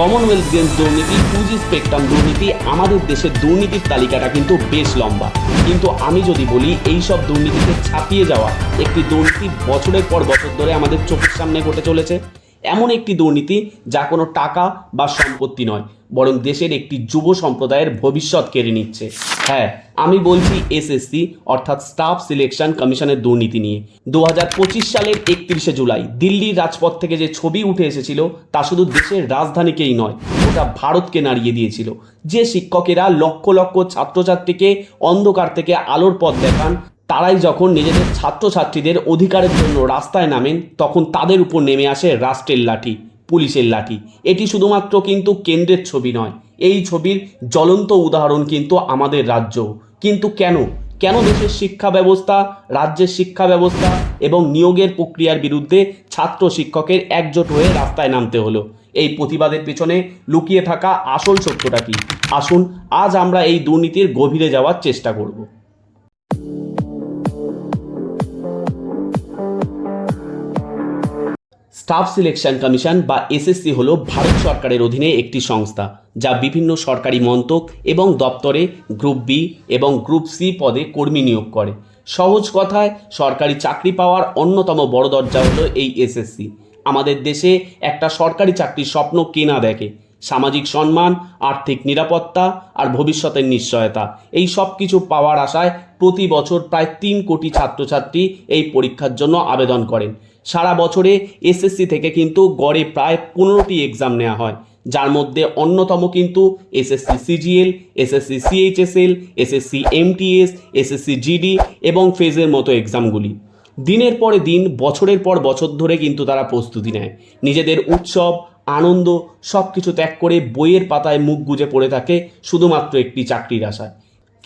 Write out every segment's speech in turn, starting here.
Commonwealth games দুর্নীতি two G spectrum দুর্নীতি, আমাদের দেশের দুর্নীতির তালিকাটা কিন্তু বেশ লম্বা। কিন্তু আমি যদি বলি, এই সব দুর্নীতিতে ছাপিয়ে যাওয়া একটি দুর্নীতি বছরের পর বছর ধরে আমাদের চোখের সামনে ঘটে চলেছে। এমন একটি দুর্নীতি যা কোনো টাকা বা সম্পত্তি নয়, বরং দেশের একটি যুব সম্প্রদায়ের ভবিষ্যৎ কেড়ে নিচ্ছে। হ্যাঁ আমি বলছি এসএসসি, অর্থাৎ স্টাফ সিলেকশন কমিশনের দুর্নীতি নিয়ে। দু হাজার পঁচিশ সালের একত্রিশে জুলাই, দিল্লির রাজপথ থেকে যে ছবি উঠে এসেছিল, তা শুধু দেশের রাজধানীকেই নয়, গোটা ভারতকে নাড়িয়ে দিয়েছিল। যে শিক্ষকেরা লক্ষ লক্ষ ছাত্রছাত্রীকে অন্ধকার থেকে আলোর পথ দেখান তারাই যখন নিজেদের ছাত্রছাত্রীদের অধিকারের জন্য রাস্তায় নামেন, তখন তাদের উপর নেমে আসে রাষ্ট্রের লাঠি, পুলিশের লাঠি। এটি শুধুমাত্র কিন্তু কেন্দ্রের ছবি নয়, এই ছবির জ্বলন্ত উদাহরণ কিন্তু আমাদের রাজ্য। কিন্তু কেন? কেন দেশের শিক্ষা ব্যবস্থা, রাজ্যের শিক্ষা ব্যবস্থা এবং নিয়োগের প্রক্রিয়ার বিরুদ্ধে ছাত্র শিক্ষকের একজোট হয়ে রাস্তায় নামতে হলো? এই প্রতিবাদের পেছনে লুকিয়ে থাকা আসল সত্যটা কি? আসুন, আজ আমরা এই দুর্নীতির গভীরে যাওয়ার চেষ্টা করব। স্টাফ সিলেকশন কমিশন বা এসএসসি হলো ভারত সরকারের অধীনে একটি সংস্থা, যা বিভিন্ন সরকারি মন্ত্রক এবং দপ্তরে গ্রুপ বি এবং গ্রুপ সি পদে কর্মী নিয়োগ করে। সহজ কথায়, সরকারি চাকরি পাওয়ার অন্যতম বড় দরজা হলো এই এসএসসি আমাদের দেশে একটা সরকারি চাকরির স্বপ্ন কেনা দেখে? সামাজিক সম্মান, আর্থিক নিরাপত্তা আর ভবিষ্যতের নিশ্চয়তা। এই সব কিছু পাওয়ার আশায় প্রতি বছর প্রায় তিন কোটি ছাত্রছাত্রী এই পরীক্ষার জন্য আবেদন করেন। সারা বছরে এসএসসি থেকে কিন্তু গড়ে প্রায় পনেরোটি এক্সাম নেওয়া হয়। যার মধ্যে অন্যতম কিন্তু SSC CGL, SSC CHSL, SSC MTS, SSC GD এবং ফেজের মতো এক্সামগুলি দিনের পরে দিন, বছরের পর বছর ধরে কিন্তু তারা প্রস্তুতি নেয়। নিজেদের উৎসব, আনন্দ সব কিছু ত্যাগ করে বইয়ের পাতায় মুখ গুজে পড়ে থাকে শুধুমাত্র একটি চাকরির আশায়।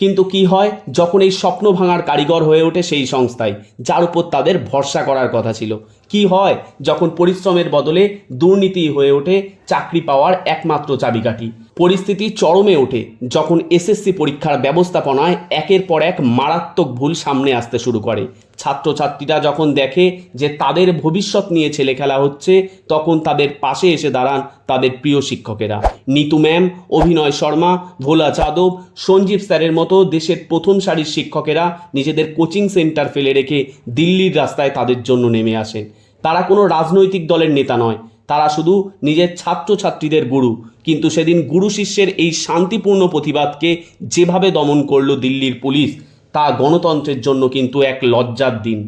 কিন্তু কি হয়? যখন এই স্বপ্ন ভাঙার কারিগর হয়ে ওঠে সেই সংস্থায়, যার উপর তাদের ভরসা করার কথা ছিল। কি হয়? যখন পরিশ্রমের বদলে দুর্নীতি হয়ে ওঠে, চাকরি পাওয়ার একমাত্র চাবিকাঠি। পরিস্থিতি চরমে ওঠে যখন এসএসসি পরীক্ষার ব্যবস্থাপনায় একের পর এক মারাত্মক ভুল সামনে আসতে শুরু করে। ছাত্রছাত্রীরা যখন দেখে যে তাদের ভবিষ্যৎ নিয়ে ছেলে খেলা হচ্ছে, তখন তাদের পাশে এসে দাঁড়ান তাদের প্রিয় শিক্ষকেরা। নিতু ম্যাম, অভিনয় শর্মা, ভোলা যাদব, সঞ্জীব স্যারের মতো দেশের প্রথম সারির শিক্ষকেরা নিজেদের কোচিং সেন্টার ফেলে রেখে দিল্লির রাস্তায় তাদের জন্য নেমে আসেন। তারা কোনো রাজনৈতিক দলের নেতা নয় তারা শুধু নিজের ছাত্রছাত্রীদের গুরু। কিন্তু সেদিন গুরু শিষ্যের এই শান্তিপূর্ণ প্রতিবাদকে যেভাবে দমন করল দিল্লির পুলিশ, তা গণতন্ত্রের জন্য কিন্তু এক লজ্জার দিন।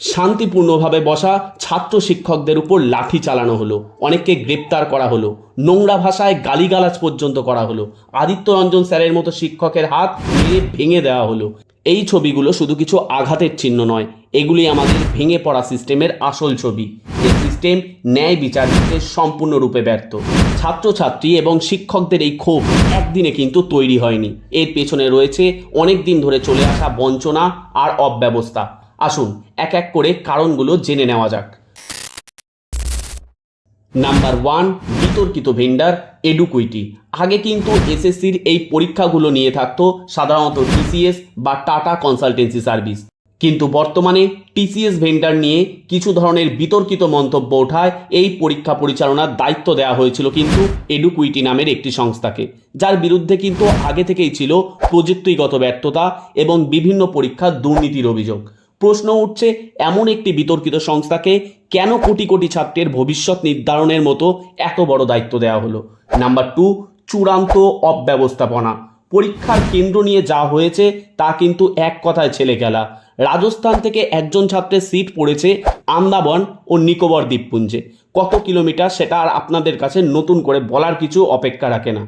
শান্তিপূর্ণভাবে বসা ছাত্র শিক্ষকদের উপর লাঠি চালানো হলো, অনেককে গ্রেপ্তার করা হলো, নোংরা ভাষায় গালিগালাজ পর্যন্ত করা হলো আদিত্য রঞ্জন স্যারের মতো শিক্ষকের হাত ভেঙে দেওয়া হলো। এই ছবিগুলো শুধু কিছু আঘাতের চিহ্ন নয় এগুলি আমাদের ভেঙে পড়া সিস্টেমের আসল ছবি। সিস্টেম ন্যায় বিচার দিতে সম্পূর্ণরূপে ব্যর্থ। ছাত্রছাত্রী এবং শিক্ষকদের এই ক্ষোভ একদিনে কিন্তু তৈরি হয়নি। এর পেছনে রয়েছে অনেক দিন ধরে চলে আসা বঞ্চনা আর অব্যবস্থা। আসুন এক এক করে কারণগুলো জেনে নেওয়া যাক। নাম্বার ওয়ান, বিতর্কিত ভেন্ডার, এডুকুইটি। আগে কিন্তু এসএসসির এই পরীক্ষাগুলো নিয়ে থাকতো সাধারণত টিসিএস বা টাটা কনসালটেন্সি সার্ভিস। কিন্তু বর্তমানে টিসিএস ভেন্ডার নিয়ে কিছু ধরনের বিতর্কিত মন্তব্য ওঠায় এই পরীক্ষা পরিচালনার দায়িত্ব দেওয়া হয়েছিল কিন্তু এডুকুইটি নামের একটি সংস্থাকে। যার বিরুদ্ধে কিন্তু আগে থেকেই ছিল প্রযুক্তিগত ব্যর্থতা এবং বিভিন্ন পরীক্ষার দুর্নীতির অভিযোগ। প্রশ্ন উঠছে, এমন একটি বিতর্কিত সংস্থাকে কেন কোটি কোটি ছাত্রের ভবিষ্যৎ নির্ধারণের মতো এত বড় দায়িত্ব দেওয়া হলো? নাম্বার টু চূড়ান্ত অব্যবস্থাপনা। পরীক্ষার কেন্দ্র নিয়ে যা হয়েছে, তা কিন্তু এক কথায় ছেলে খেলা। রাজস্থান থেকে একজন ছাত্রের সিট পড়েছে আন্দাবন ও নিকোবর দ্বীপপুঞ্জে। কত কিলোমিটার সেটা আর আপনাদের কাছে নতুন করে বলার কিছু অপেক্ষা রাখে না।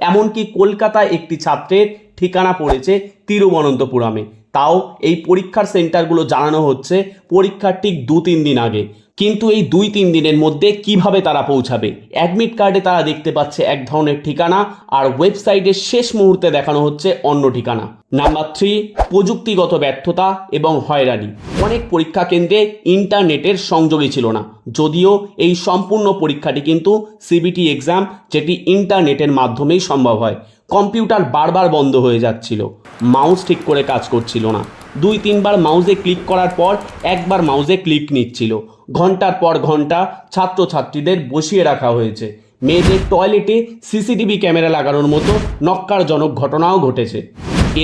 এমনকি কলকাতায় একটি ছাত্রের ঠিকানা পড়েছে তিরুবনন্তপুরমে। তাও এই পরীক্ষার সেন্টারগুলো জানানো হচ্ছে, পরীক্ষার ঠিক দু তিন দিন আগে। কিন্তু এই দুই তিন দিনের মধ্যে কীভাবে তারা পৌঁছাবে? অ্যাডমিট কার্ডে তারা দেখতে পাচ্ছে এক ধরনের ঠিকানা, আর ওয়েবসাইটের শেষ মুহূর্তে দেখানো হচ্ছে অন্য ঠিকানা। নাম্বার থ্রি, প্রযুক্তিগত ব্যর্থতা এবং হয়রানি। অনেক পরীক্ষা কেন্দ্রে ইন্টারনেটের সংযোগই ছিল না। যদিও এই সম্পূর্ণ পরীক্ষাটি কিন্তু সিবিটি এক্সাম, যেটি ইন্টারনেটের মাধ্যমেই সম্ভব হয়। কম্পিউটার বারবার বন্ধ হয়ে যাচ্ছিল। মাউস ঠিক করে কাজ করছিল না। দুই, তিনবার মাউসে ক্লিক করার পর একবার মাউসে ক্লিক নিচ্ছিল। ঘণ্টার পর ঘণ্টা ছাত্রছাত্রীদের বসিয়ে রাখা হয়েছে। মেয়েদের টয়লেটে সিসিটিভি ক্যামেরা লাগানোর মতো নক্কারজনক ঘটনাও ঘটেছে।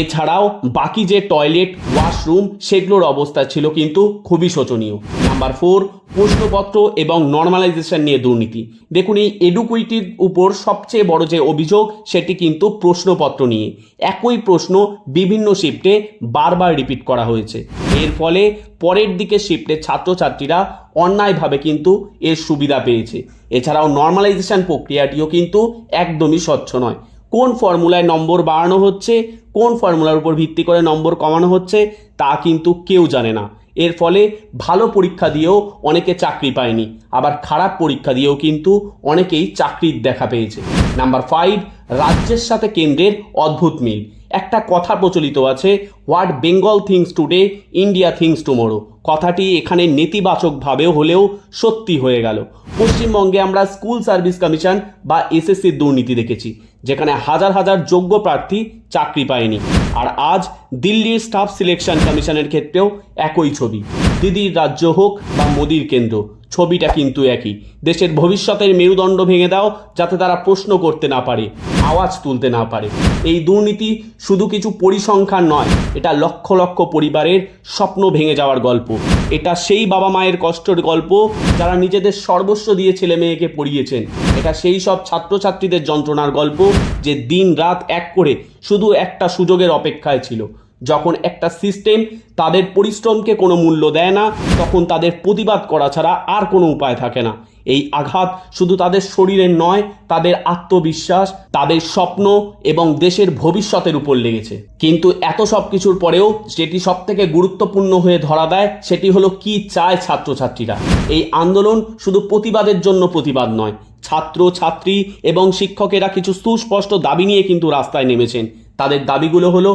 এছাড়াও বাকি যে টয়লেট ওয়াশরুম সেগুলোর অবস্থা ছিল কিন্তু খুবই শোচনীয়। নাম্বার ফোর প্রশ্নপত্র এবং নর্মালাইজেশন নিয়ে দুর্নীতি। দেখুন, এই এডুকুইটির উপর সবচেয়ে বড় যে অভিযোগ, সেটি কিন্তু প্রশ্নপত্র নিয়ে। একই প্রশ্ন বিভিন্ন শিফটে বারবার রিপিট করা হয়েছে। এর ফলে পরের দিকে শিফটের ছাত্রছাত্রীরা অন্যায়ভাবে কিন্তু এর সুবিধা পেয়েছে। এছাড়াও নর্মালাইজেশন প্রক্রিয়াটিও কিন্তু একদমই স্বচ্ছ নয়। কোন ফর্মুলায় নম্বর বাড়ানো হচ্ছে কোন ফর্মুলার উপর ভিত্তি করে নম্বর কমানো হচ্ছে তা কিন্তু কেউ জানে না। এর ফলে ভালো পরীক্ষা দিয়েও অনেকে চাকরি পায়নি। আবার খারাপ পরীক্ষা দিয়েও কিন্তু অনেকেই চাকরির দেখা পেয়েছে। নাম্বার ফাইভ রাজ্যের সাথে কেন্দ্রের অদ্ভুত মিল। একটা কথা প্রচলিত আছে what Bengal thinks today India thinks tomorrow কথাটি এখানে নেতিবাচকভাবেও হলেও সত্যি হয়ে গেল। পশ্চিমবঙ্গে আমরা স্কুল সার্ভিস কমিশন বা এসএসসির দুর্নীতি দেখেছি। যেখানে হাজার হাজার যোগ্য প্রার্থী চাকরি পায়নি। আর আজ দিল্লির স্টাফ সিলেকশন কমিশনের ক্ষেত্রেও একই ছবি। দিদির রাজ্য হোক বা মোদির কেন্দ্র, ছবিটা কিন্তু একই। দেশের ভবিষ্যতের মেরুদণ্ড ভেঙে দাও যাতে তারা প্রশ্ন করতে না পারে, আওয়াজ তুলতে না পারে। এই দুর্নীতি শুধু কিছু পরিসংখ্যান নয়, এটা লক্ষ লক্ষ পরিবারের স্বপ্ন ভেঙে যাওয়ার গল্প। এটা সেই বাবা মায়ের কষ্টের গল্প যারা নিজেদের সর্বস্ব দিয়ে ছেলে মেয়েকে পড়িয়েছেন। এটা সেই সব ছাত্রছাত্রীদের যন্ত্রণার গল্প যে দিন রাত এক করে শুধু একটা সুযোগের অপেক্ষায় ছিল। যখন একটা সিস্টেম তাদের পরিশ্রমকে কোনো মূল্য দেয় না, তখন তাদের প্রতিবাদ করা ছাড়া আর কোনো উপায় থাকে না। এই আঘাত শুধু তাদের শরীরের নয়, তাদের আত্মবিশ্বাস, তাদের স্বপ্ন এবং দেশের ভবিষ্যতের উপর লেগেছে। কিন্তু এত সব কিছুর পরেও যেটি সব থেকে গুরুত্বপূর্ণ হয়ে ধরা দেয়, সেটি হলো কি চায় ছাত্রছাত্রীরা। এই আন্দোলন শুধু প্রতিবাদের জন্য প্রতিবাদ নয় ছাত্র ছাত্রী এবং শিক্ষকেরা কিছু সুস্পষ্ট দাবি নিয়ে কিন্তু রাস্তায় নেমেছেন। তাদের দাবিগুলো হলো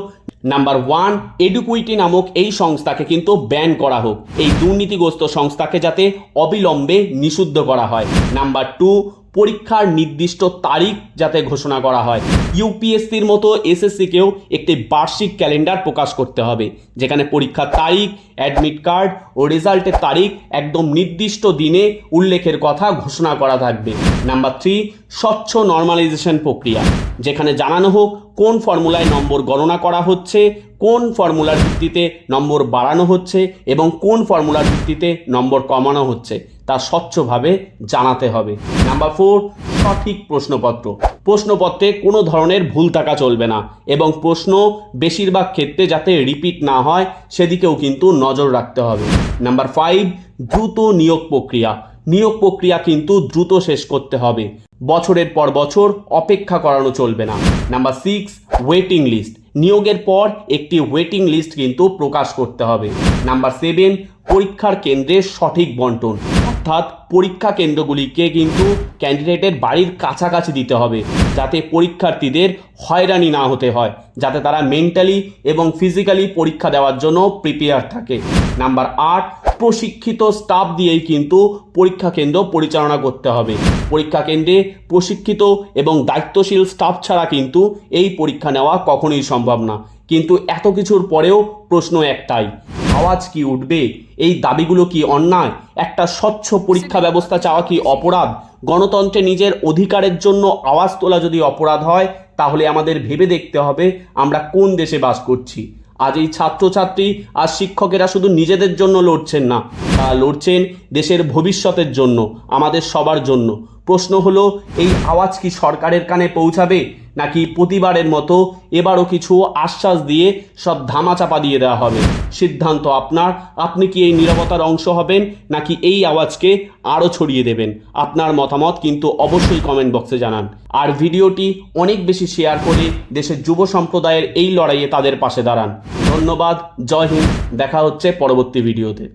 নাম্বার ওয়ান এডুকুইটি নামক এই সংস্থাকে কিন্তু ব্যান করা হোক। এই দুর্নীতিগ্রস্ত সংস্থাকে যাতে অবিলম্বে নিষিদ্ধ করা হয়। নাম্বার টু পরীক্ষার নির্দিষ্ট তারিখ যাতে ঘোষণা করা হয়। ইউপিএসসির মতো এসএসসিকেও একটি বার্ষিক ক্যালেন্ডার প্রকাশ করতে হবে, যেখানে পরীক্ষার তারিখ অ্যাডমিট কার্ড ও রেজাল্টের তারিখ একদম নির্দিষ্ট দিনে উল্লেখের কথা ঘোষণা করা থাকবে। নাম্বার থ্রি স্বচ্ছ নর্মালাইজেশন প্রক্রিয়া। যেখানে জানানো হোক কোন ফর্মুলায় নম্বর গণনা করা হচ্ছে, কোন ফর্মুলার ভিত্তিতে নম্বর বাড়ানো হচ্ছে এবং কোন ফর্মুলার ভিত্তিতে নম্বর কমানো হচ্ছে তা স্বচ্ছভাবে জানাতে হবে। নাম্বার ফোর, সঠিক প্রশ্নপত্র। প্রশ্নপত্রে কোনো ধরনের ভুল থাকা চলবে না এবং প্রশ্ন বেশিরভাগ ক্ষেত্রে যাতে রিপিট না হয় সেদিকেও কিন্তু নজর রাখতে হবে। নাম্বার ফাইভ, দ্রুত নিয়োগ প্রক্রিয়া। নিয়োগ প্রক্রিয়া কিন্তু দ্রুত শেষ করতে হবে। বছরের পর বছর অপেক্ষা করানো চলবে না। নাম্বার সিক্স ওয়েটিং লিস্ট নিয়োগের পর একটি ওয়েটিং লিস্ট কিন্তু প্রকাশ করতে হবে। নাম্বার সেভেন পরীক্ষার কেন্দ্রের সঠিক বন্টন। অর্থাৎ পরীক্ষা কেন্দ্রগুলিকে কিন্তু ক্যান্ডিডেটের বাড়ির কাছাকাছি দিতে হবে, যাতে পরীক্ষার্থীদের হয়রানি না হতে হয়, যাতে তারা মেন্টালি এবং ফিজিক্যালি পরীক্ষা দেওয়ার জন্য প্রিপেয়ার থাকে। নাম্বার আট, প্রশিক্ষিত স্টাফ দিয়েই কিন্তু পরীক্ষা কেন্দ্র পরিচালনা করতে হবে। পরীক্ষা কেন্দ্রে প্রশিক্ষিত এবং দায়িত্বশীল স্টাফ ছাড়া কিন্তু এই পরীক্ষা নেওয়া কখনোই সম্ভব না। কিন্তু এত কিছুর পরেও প্রশ্ন একটাই আওয়াজ কি উঠবে? এই দাবিগুলো কি অন্যায়? একটা স্বচ্ছ পরীক্ষা ব্যবস্থা চাওয়া কি অপরাধ? গণতন্ত্রে নিজের অধিকারের জন্য আওয়াজ তোলা যদি অপরাধ হয়, তাহলে আমাদের ভেবে দেখতে হবে আমরা কোন দেশে বাস করছি। আজ এই ছাত্রছাত্রী আর শিক্ষকেরা শুধু নিজেদের জন্য লড়ছেন না, তারা লড়ছেন দেশের ভবিষ্যতের জন্য, আমাদের সবার জন্য। প্রশ্ন হলো, এই আওয়াজ কি সরকারের কানে পৌঁছাবে? নাকি প্রতিবারের মতো এবারও কিছু আশ্বাস দিয়ে সব ধামাচাপা দিয়ে দেওয়া হবে? সিদ্ধান্ত আপনার। আপনি কি এই নিরাপত্তার অংশ হবেন, নাকি এই আওয়াজকে আরও ছড়িয়ে দেবেন? আপনার মতামত কিন্তু অবশ্যই কমেন্ট বক্সে জানান। আর ভিডিওটি অনেক বেশি শেয়ার করে দেশের যুব সম্প্রদায়ের এই লড়াইয়ে তাদের পাশে দাঁড়ান। ধন্যবাদ। জয় হিন্দ। দেখা হচ্ছে পরবর্তী ভিডিওতে।